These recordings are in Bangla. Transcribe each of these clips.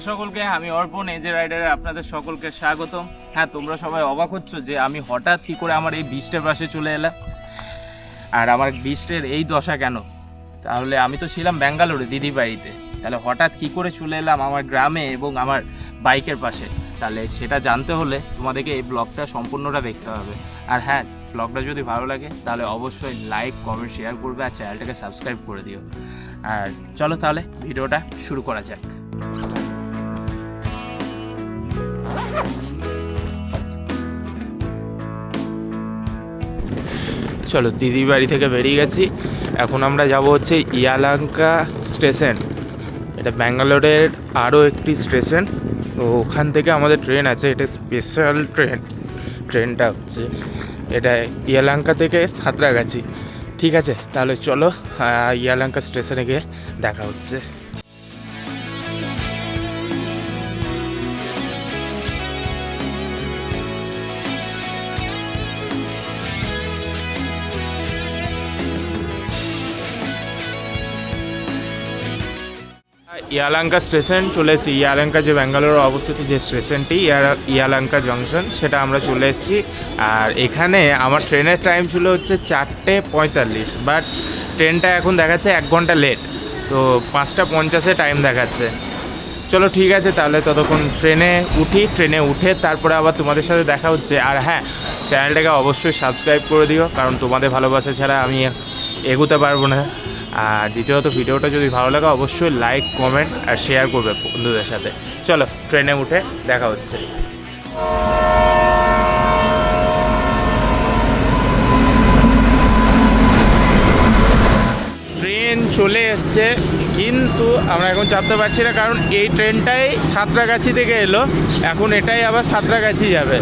সকলকে আমি অর্পণ এজে রাইডারে আপনাদের সকলকে স্বাগতম। হ্যাঁ তোমরা সবাই অবাক হচ্ছ যে আমি হঠাৎ কি করে আমার এই বিচটার পাশে চলে এলাম। আর আমার বিচটের এই দশা কেন? তাহলে আমি তো ছিলাম ব্যাঙ্গালোরে দিদি বাড়িতে তাহলে হঠাৎ কি করে চলে এলাম আমার গ্রামে এবং আমার বাইকের পাশে? তাহলে সেটা জানতে হলে তোমাদেরকে এই ব্লগটা সম্পূর্ণটা দেখতে হবে। আর হ্যাঁ ব্লগটা যদি ভালো লাগে, তাহলে অবশ্যই লাইক, কমেন্ট, শেয়ার করবে আর চ্যানেলটাকে সাবস্ক্রাইব করে দিও। আর চলো তাহলে ভিডিওটা শুরু করা যাক। চলো দিদির বাড়ি থেকে বেরিয়ে গেছি। এখন আমরা যাব হচ্ছে ইয়ালাঙ্কা স্টেশন। এটা ব্যাঙ্গালোরের আরও একটি স্টেশন। তো ওখান থেকে আমাদের ট্রেন আছে, এটা স্পেশাল ট্রেন। ট্রেনটা হচ্ছে এটা ইয়ালাঙ্কা থেকে সাঁতরাগাছি। ঠিক আছে, তাহলে চলো ইয়ালাঙ্কা স্টেশনে গিয়ে দেখা হচ্ছে। ইয়ালাঙ্কা স্টেশন চলে এসেছি। ইয়ালাঙ্কা যে ব্যাঙ্গালোরে অবস্থিত যে স্টেশনটি ইয়ালাঙ্কা জংশন, সেটা আমরা চলে এসেছি। আর এখানে আমার ট্রেনের টাইম ছিল হচ্ছে চারটে পঁয়তাল্লিশ বাট ট্রেনটা এখন দেখাচ্ছে এক ঘণ্টা লেট তো পাঁচটা পঞ্চাশে টাইম দেখাচ্ছে। চলো ঠিক আছে, তাহলে ততক্ষণ ট্রেনে উঠি, ট্রেনে উঠে তারপরে আবার তোমাদের সাথে দেখা হচ্ছে। আর হ্যাঁ চ্যানেলটাকে অবশ্যই সাবস্ক্রাইব করে দিও, কারণ তোমাদের ভালোবাসা ছাড়া আমি এগোতে পারব না। আর দ্বিতীয়ত ভিডিওটা যদি ভালো লাগে, অবশ্যই লাইক কমেন্ট আর শেয়ার করবে বন্ধুদের সাথে। চলো ট্রেনে উঠে দেখা হচ্ছে। ট্রেন চলে এসছে, কিন্তু আমরা এখন চাপতে পারছি না, কারণ এই ট্রেনটাই সাঁতরাগাছি থেকে এলো। এখন এটাই আবার সাঁতরাগাছি যাবে।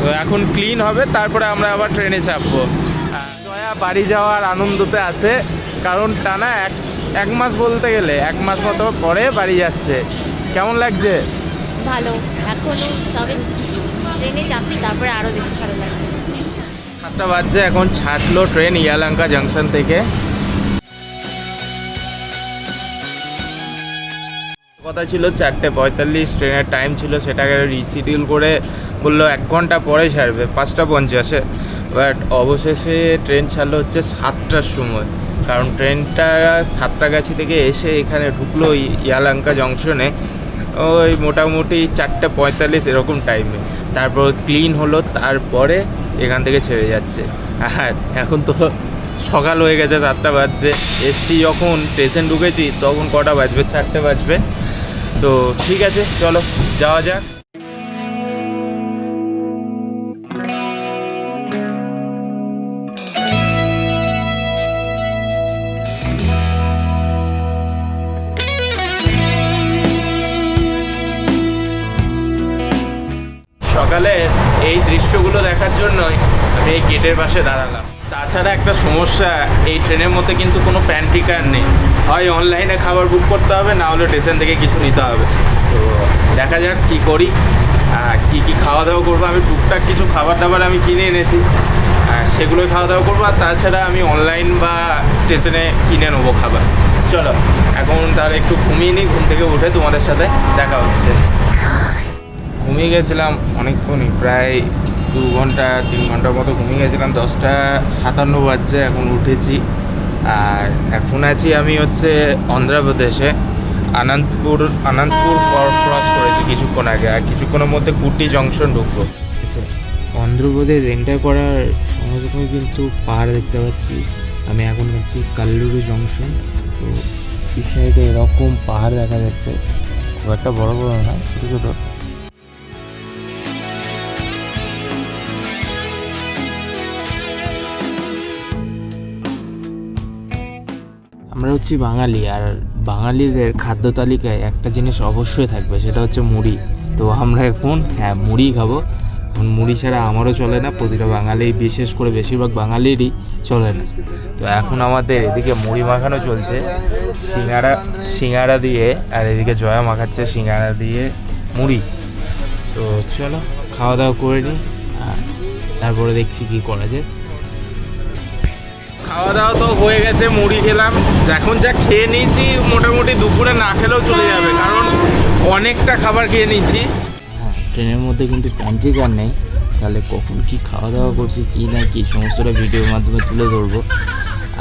তো এখন ক্লিন হবে, তারপরে আমরা আবার ট্রেনে চাপবো। বাড়ি যাওয়ার আনন্দতে আছে। কারণ টানা এক এক মাস বলতে গেলে এক মাস মতো পরে বাড়ি যাচ্ছে। কেমন লাগছে? ভালো। এখনও তবে ট্রেনে চাপি তারপরে আরও বেশি ভালো লাগবে সাতটা বাজছে এখন ছাড়লো ট্রেন ইয়ালাঙ্কা জাংশন থেকে। কথা ছিল চারটে পঁয়তাল্লিশ ট্রেনের টাইম ছিল সেটাকে রিসিডিউল করে বলল এক ঘণ্টা পরে ছাড়বে পাঁচটা পঞ্চাশে। বাট অবশেষে ট্রেন ছাড়লো হচ্ছে সাতটার সময়। কারণ ট্রেনটা সাতটাগাছি থেকে এসে এখানে ঢুকলো ইয়ালাঙ্কা জংশনে। ওই মোটামুটি চারটে পঁয়তাল্লিশ এরকম টাইমে তারপর ক্লিন হলো, তারপরে এখান থেকে ছেড়ে যাচ্ছে। আর এখন তো সকাল হয়ে গেছে সাতটা বাজছে। এসছি যখন স্টেশন ঢুকেছি, তখন কটা বাজবে? চারটে বাজবে। তো ঠিক আছে, চলো, যাওয়া যাক। এই দৃশ্যগুলো দেখার জন্যই আমি এই গেটের পাশে দাঁড়ালাম। তাছাড়া একটা সমস্যা, এই ট্রেনের মধ্যে কিন্তু কোনো প্যান্ট্রি কার নেই। হয় অনলাইনে খাবার বুক করতে হবে, না হলে স্টেশন থেকে কিছু নিতে হবে। তো দেখা যাক কি করি কী কী খাওয়া দাওয়া করব। আমি টুকটাক কিছু খাবার দাবার আমি কিনে এনেছি সেগুলোই খাওয়া দাওয়া করব। আর তাছাড়া আমি অনলাইন বা স্টেশনে কিনে নেব খাবার। চলো, এখন তার একটু ঘুমিয়ে নিই, ঘুম থেকে উঠে তোমাদের সাথে দেখা হচ্ছে। ঘুমিয়ে গেছিলাম অনেকক্ষণই, প্রায় দু ঘণ্টা, তিন ঘণ্টার মতো ঘুমিয়ে গেছিলাম। দশটা সাতান্ন বাজছে, এখন উঠেছি। আর এখন আছি আমি হচ্ছে অন্ধ্রপ্রদেশে। আনন্দপুর আনন্দপুর ক্রস করেছি কিছুক্ষণ আগে। আর কিছুক্ষণের মধ্যে কুটি জংশন ঢুকবো। অন্ধ্রপ্রদেশ এন্টার করার সঙ্গে সঙ্গে কিন্তু পাহাড় দেখতে পাচ্ছি। আমি এখন হচ্ছি কাল্লুরু জংশন। তো এই এরকম পাহাড় দেখা যাচ্ছে। খুব একটা বড় বড় না, ছোটো ছোটো। আমরা হচ্ছি বাঙালি আর বাঙালিদের খাদ্য তালিকায় একটা জিনিস অবশ্যই থাকবে, সেটা হচ্ছে মুড়ি। তো আমরা এখন হ্যাঁ মুড়ি খাব। এখন মুড়ি ছাড়া আমারও চলে না, প্রতিটা বাঙালি, বিশেষ করে বেশিরভাগ বাঙালিরই চলে না। তো এখন আমাদের এদিকে মুড়ি মাখানো চলছে, সিঙ্গারা সিঙ্গারা দিয়ে, আর এদিকে জয়া মাখাচ্ছে সিঙ্গারা দিয়ে মুড়ি। তো চলো, খাওয়া দাওয়া করে নিই তারপরে দেখছি কি করা যায়। খাওয়া দাওয়া তো হয়ে গেছে, মুড়ি খেলাম। এখন যা খেয়ে নিয়েছি, মোটামুটি দুপুরে না খেলেও চলে যাবে, কারণ অনেকটা খাবার খেয়ে নিয়েছি। হ্যাঁ ট্রেনের মধ্যে কিন্তু প্যান্ট্রিক আর নেই। তাহলে কখন কি খাওয়া দাওয়া করছি, কী না কি, সমস্তটা ভিডিওর মাধ্যমে তুলে ধরবো।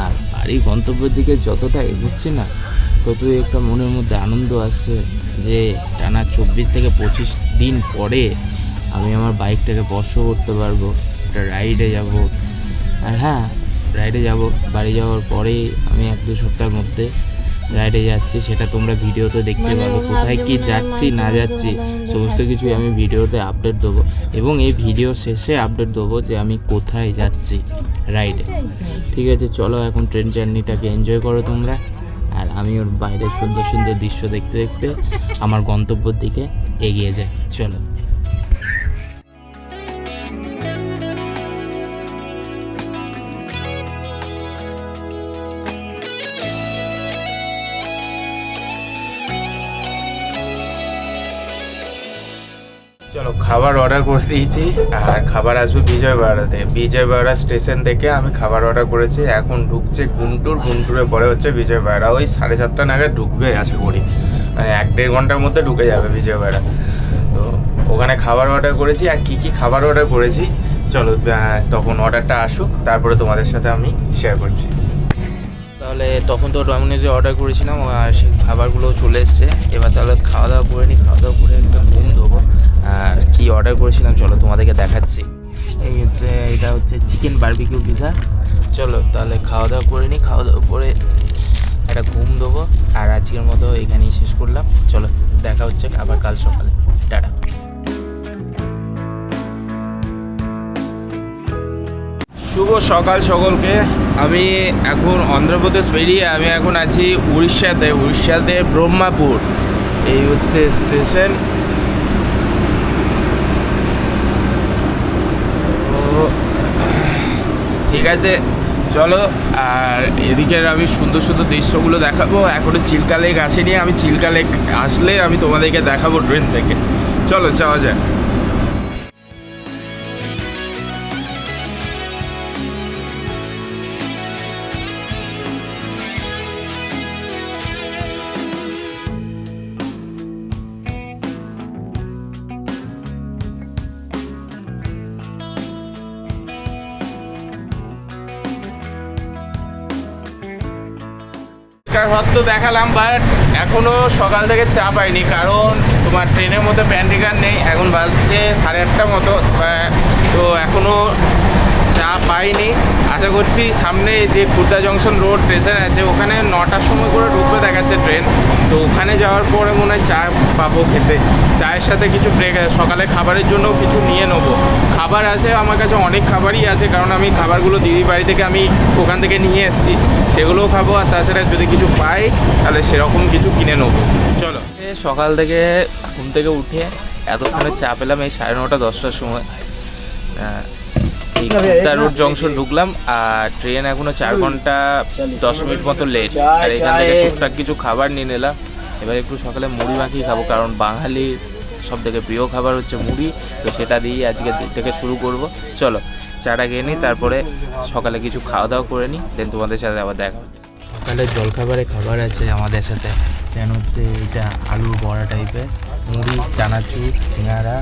আর বাড়ির গন্তব্যের দিকে যতটা এগোচ্ছি না, ততই একটা মনের মধ্যে আনন্দ আসছে যে টানা চব্বিশ থেকে পঁচিশ দিন পরে আমি আমার বাইকটাকে বর্ষ করতে পারব, একটা রাইডে যাব। আর হ্যাঁ রাইডে যাব। বাড়ি যাওয়ার পরেই আমি এক দু সপ্তাহের মধ্যে রাইডে যাচ্ছি। সেটা তোমরা ভিডিওতে দেখতে পাবে। কোথায় কি যাচ্ছি না যাচ্ছি সমস্ত কিছু আমি ভিডিওতে আপডেট দেবো। এবং এই ভিডিও শেষে আপডেট দেবো যে আমি কোথায় যাচ্ছি রাইডে ঠিক আছে চলো এখন ট্রেন জার্নিটাকে এনজয় করো তোমরা। আর আমি ওর বাইরের সুন্দর সুন্দর দৃশ্য দেখতে দেখতে আমার গন্তব্যের দিকে এগিয়ে যাই। চলো। চলো, খাবার অর্ডার করে দিয়েছি, আর খাবার আসবে বিজয়বাড়াতে। বিজয়বাড়া স্টেশন থেকে আমি খাবার অর্ডার করেছি, এখন ঢুকছে গুন্টুর, গুন্টুরে পরে হচ্ছে বিজয়বাড়া। ওই সাড়ে চারটা নাগাদ ঢুকবে, আশা করি। মানে এক দেড় ঘণ্টার মধ্যে ঢুকে যাবে বিজয়বাড়া। তো ওখানে খাবার অর্ডার করেছি, আর কী কী খাবার অর্ডার করেছি, চলো তখন অর্ডারটা আসুক, তারপরে তোমাদের সাথে আমি শেয়ার করছি। তাহলে তখন তো ডমিনোজে অর্ডার করেছিলাম, আর সেই খাবারগুলো চলে এসছে। এবার তাহলে খাওয়া দাওয়া করে নিই খাওয়া দাওয়া করে একটা ঘুম দেবো কি অর্ডার করেছিলাম চলো তোমাদেরকে দেখাচ্ছি। এই হচ্ছে, এটা হচ্ছে চিকেন বার্বিকিউ পিজা চলো তাহলে খাওয়া দাওয়া করে নিই খাওয়া দাওয়া করে একটা ঘুম দেবো। আর আজকের মতো এখানেই শেষ করলাম। চলো, দেখা হচ্ছে আবার কাল সকালে। টাটা। শুভ সকাল সকলকে। আমি এখন অন্ধ্রপ্রদেশ পেরিয়ে আমি এখন আছি উড়িষ্যাতে উড়িষ্যাতে ব্রহ্মাপুর। এই হচ্ছে স্টেশন ঠিক আছে, চলো, আর এদিকের আমি সুন্দর সুন্দর দৃশ্যগুলো দেখাবো। এখনও চিল্কা লেক আসেনি। আমি চিল্কা লেক আসলে আমি তোমাদেরকে দেখাবো ট্রেন থেকে। চলো, যাওয়া যাক হ্রদ তো দেখালাম বাট এখনও সকাল থেকে চা পাইনি, কারণ তোমার ট্রেনের মধ্যে প্যান্ডিকার নেই, এখন বাজছে সাড়ে আটটার মতো তো এখনও চা পাইনি। আশা করছি সামনে যে খুর্দা জংশন রোড স্টেশন আছে, ওখানে নটার সময় করে ঢুকবে দেখাচ্ছে ট্রেন, তো ওখানে যাওয়ার পরে মনে হয় চা পাবো খেতে। চায়ের সাথে কিছু ব্রেক সকালে খাবারের জন্য কিছু নিয়ে নেব। খাবার আছে আমার কাছে অনেক খাবারই আছে কারণ আমি খাবারগুলো দিদির বাড়ি থেকে আমি ওখান থেকে নিয়ে এসেছি। সেগুলোও খাব আর তাছাড়া যদি কিছু পাই তাহলে সেরকম কিছু কিনে নেব। চলো। সকাল থেকে ঘুম থেকে উঠে এতক্ষণে চা পেলাম এই সাড়ে নটা দশটার সময়। রোড জংশন ঢুকলাম আর ট্রেন এখনও চার ঘণ্টা দশ মিনিট মতো লেট আর এখান থেকে টুকটাক কিছু খাবার নিয়ে নিলাম। এবার একটু সকালে মুড়ি মাখিয়ে খাব কারণ বাঙালির সব থেকে প্রিয় খাবার হচ্ছে মুড়ি। তো সেটা দিয়েই আজকের দিনটাকে শুরু করব। চলো, চাটা খেয়ে নিই, তারপরে সকালে কিছু খাওয়া দাওয়া করে নিই দেন তোমাদের সাথে আবার দেখা। সকালে জলখাবারে খাবার আছে আমাদের সাথে। যেন হচ্ছে এটা আলুর বড়া টাইপের মুড়ি, চানাচুর, সিঙ্গারা,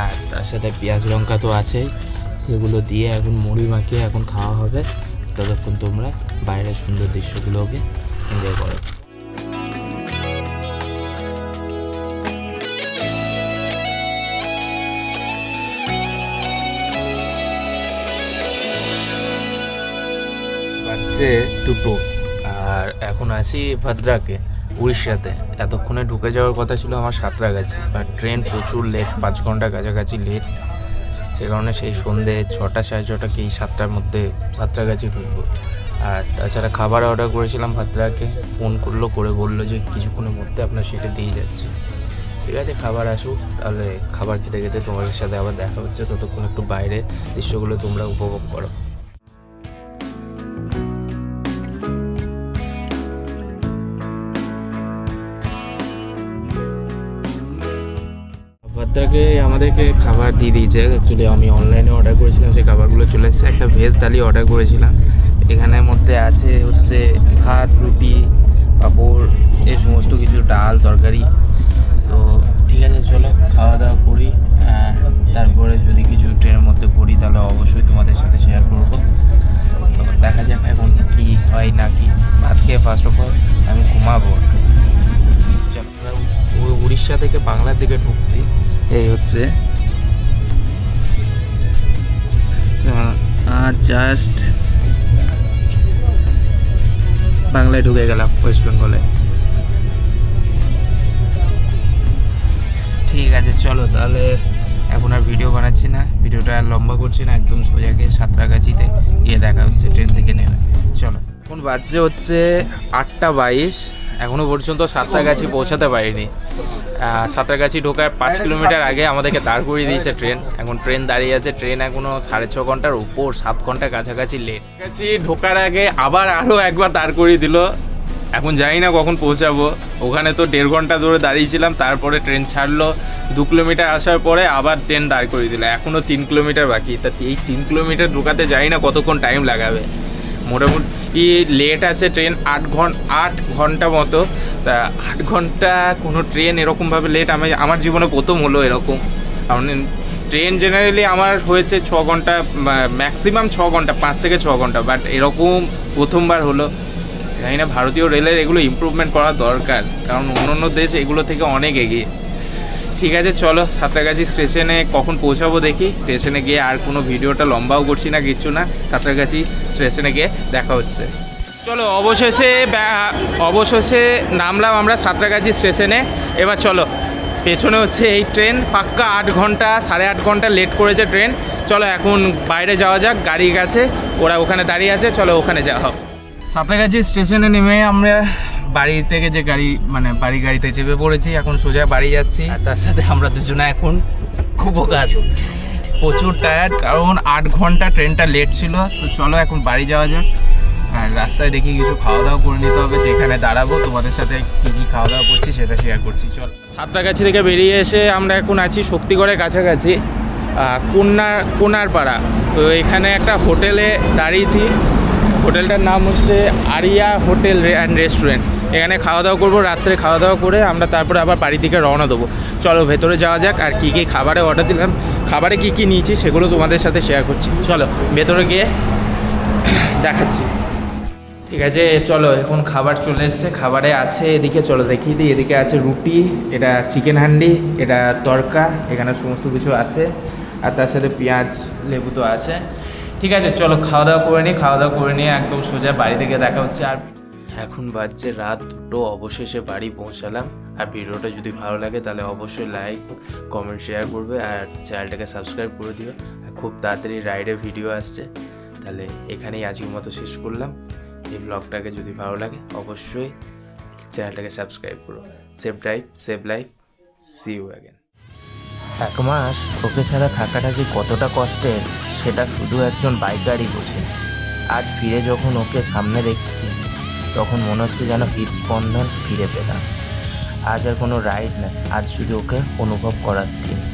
আর তার সাথে পেঁয়াজ লঙ্কা তো আছেই সেগুলো দিয়ে এখন মুড়ি মাখিয়ে এখন খাওয়া হবে। ততক্ষণ তোমরা বাইরের সুন্দর দৃশ্যগুলোকে এনজয় করো। বাজছে দুটো, আর এখন আছি ভাদ্রাকে, উড়িষ্যাতে। এতক্ষণে ঢুকে যাওয়ার কথা ছিল আমার সাঁতরাগাছি বাট ট্রেন প্রচুর লেট পাঁচ ঘণ্টা কাছাকাছি লেট সে কারণে সেই সন্ধে ছটা সাড়ে ছটাকে এই সাতটার মধ্যে সাতটা সাঁতরাগাছি ঢুকবো। আর তাছাড়া খাবার অর্ডার করেছিলাম ভাদ্রাকে, ফোন করল, করে বলল যে কিছুক্ষণের মধ্যে আপনার সেটা দিয়ে যাচ্ছে। ঠিক আছে, খাবার আসুক, তাহলে খাবার খেতে খেতে তোমাদের সাথে আবার দেখা হচ্ছে, ততক্ষণ একটু বাইরে দৃশ্যগুলো তোমরা উপভোগ করো। তাকে আমাদেরকে খাবার দিয়ে দিয়েছে। অ্যাকচুয়ালি আমি অনলাইনে অর্ডার করেছিলাম, সেই খাবারগুলো চলে এসেছে। একটা ভেজ ডালি অর্ডার করেছিলাম। এখানের মধ্যে আছে হচ্ছে ভাত, রুটি, পাঁপড় এ সমস্ত কিছু ডাল, তরকারি। তো ঠিক আছে, চলো খাওয়া দাওয়া করি। হ্যাঁ, তারপরে যদি কিছু ট্রেনের মধ্যে করি, তাহলে অবশ্যই তোমাদের সাথে শেয়ার করব। তো দেখা যাক এখন কী হয় না কি। ভাত খেয়ে ফার্স্ট অফ অল আমি ঘুমাবো। উড়িষ্যা থেকে বাংলার দিকে ঢুকছি। এই হচ্ছে। আর জাস্ট বাংলায় ঢুকে গেলাম ওয়েস্ট বেঙ্গলে ঠিক আছে, চলো তাহলে এখন আর ভিডিও বানাচ্ছি না। ভিডিওটা আর লম্বা করছি না, একদম সোজা গিয়ে সাঁতরাগাছিতে গিয়ে দেখা হচ্ছে ট্রেন থেকে নেমে। চলো। এখন বাজছে হচ্ছে আটটা বাইশ। এখনও পর্যন্ত সাঁতরাগাছি পৌঁছাতে পারিনি। সাঁতরাগাছি ঢোকার পাঁচ কিলোমিটার আগে আমাদেরকে দাঁড় করিয়ে দিয়েছে ট্রেন। এখন ট্রেন দাঁড়িয়ে আছে। ট্রেন এখনও সাড়ে ছ ঘণ্টার উপর, সাত ঘণ্টা কাছাকাছি লেট কাছাকাছি ঢোকার আগে আবার আরও একবার দাঁড় করিয়ে দিল। এখন জানি না কখন পৌঁছাবো। ওখানে তো দেড় ঘণ্টা ধরে দাঁড়িয়েছিলাম, তারপরে ট্রেন ছাড়লো। দু কিলোমিটার আসার পরে আবার ট্রেন দাঁড় করিয়ে দিল। এখনও তিন কিলোমিটার বাকি। তা এই তিন কিলোমিটার ঢোকাতে জানি না কতক্ষণ টাইম লাগাবে। মোটামুটি লেট আছে ট্রেন আট ঘণ্টা আট ঘণ্টা মতো। তা আট ঘণ্টা কোনো ট্রেন এরকমভাবে লেট আমি আমার জীবনে প্রথম হলো এরকম। কারণ ট্রেন জেনারেলি আমার হয়েছে ছ ঘণ্টা ম্যাক্সিমাম ছ ঘণ্টা, পাঁচ থেকে ছ ঘণ্টা। বাট এরকম প্রথমবার হলো। জানি না, ভারতীয় রেলের এগুলো ইমপ্রুভমেন্ট করা দরকার। কারণ অন্য অন্য দেশ এগুলো থেকে অনেক এগিয়ে। ঠিক আছে, চলো সাঁতরাগাছি স্টেশনে কখন পৌঁছাবো দেখি। স্টেশনে গিয়ে আর কোনো ভিডিওটা লম্বাও করছি না, কিচ্ছু না। সাঁতরাগাছি স্টেশনে গিয়ে দেখা হচ্ছে। চলো, অবশেষে অবশেষে নামলাম আমরা সাঁতরাগাছি স্টেশনে। এবার চলো, পেছনে হচ্ছে এই ট্রেন। পাক্কা আট ঘণ্টা, সাড়ে আট ঘণ্টা লেট করেছে ট্রেন। চলো, এখন বাইরে যাওয়া যাক, গাড়ি গেছে, ওরা ওখানে দাঁড়িয়ে আছে, চলো ওখানে যাওয়া হোক। সাঁতরাগাছি স্টেশনে নেমে আমরা বাড়ি থেকে যে গাড়ি মানে বাড়ি গাড়িতে চেপে পড়েছি এখন সোজা বাড়ি যাচ্ছি। আর তার সাথে আমরা দুজনে এখন খুব কাজ প্রচুর টায়ার্ড কারণ আট ঘণ্টা ট্রেনটা লেট ছিল। তো চলো এখন বাড়ি যাওয়া যাক। আর রাস্তায় দেখি কিছু খাওয়া দাওয়া করে নিতে হবে যেখানে দাঁড়াবো। তোমাদের সাথে কী কী খাওয়া দাওয়া করছি সেটা শেয়ার করছি চল। সাঁতরাগাছি থেকে বেরিয়ে এসে আমরা এখন আছি শক্তিগড়ের কাছাকাছি কোনার পাড়া তো এখানে একটা হোটেলে দাঁড়িয়েছি। হোটেলটার নাম হচ্ছে আরিয়া হোটেল অ্যান্ড রেস্টুরেন্ট এখানে খাওয়া দাওয়া করব, রাত্রে খাওয়া দাওয়া করে আমরা তারপরে আবার বাড়ি থেকে রওনা দেবো। চলো ভেতরে যাওয়া যাক আর কী কী খাবারে অর্ডার দিলাম। খাবারে কী কী নিয়েছি সেগুলো তোমাদের সাথে শেয়ার করছি। চলো ভেতরে গিয়ে দেখাচ্ছি। ঠিক আছে, চলো এখন খাবার চলে এসছে। খাবারে আছে এদিকে, চলো দেখিয়ে দিই। এদিকে আছে রুটি, এটা চিকেন হান্ডি, এটা তরকা, এখানে সমস্ত কিছু আছে। আর তার সাথে পেঁয়াজ, লেবু তো আছে। ঠিক আছে, চলো খাওয়া দাওয়া করে নিই। খাওয়া দাওয়া করে নিয়ে একদম সোজা বাড়ি থেকে দেখা হচ্ছে। আর এখন বাজছে রাত দুটো, অবশেষে বাড়ি পৌঁছালাম। আর ভিডিওটা যদি ভালো লাগে তাহলে অবশ্যই লাইক কমেন্ট শেয়ার করবে আর চ্যানেলটাকে সাবস্ক্রাইব করে আর খুব তাড়াতাড়ি রাইডের ভিডিও আসছে। তাহলে এখানেই আজকের মতো শেষ করলাম। এই ব্লগটাকে যদি ভালো লাগে অবশ্যই চ্যানেলটাকে সাবস্ক্রাইব করো। Save drive save life see you again এক মাস ওকে ছাড়া থাকাটা যে কতটা কষ্টের, সেটা শুধু একজন বাইকারই বোঝে। আজ ফিরে যখন ওকে সামনে দেখছি তখন মনে হচ্ছে যেন হৃদস্পন্দন ফিরে পেলাম। আজ আর কোনো রাইড না আজ শুধু ওকে অনুভব করার দিন।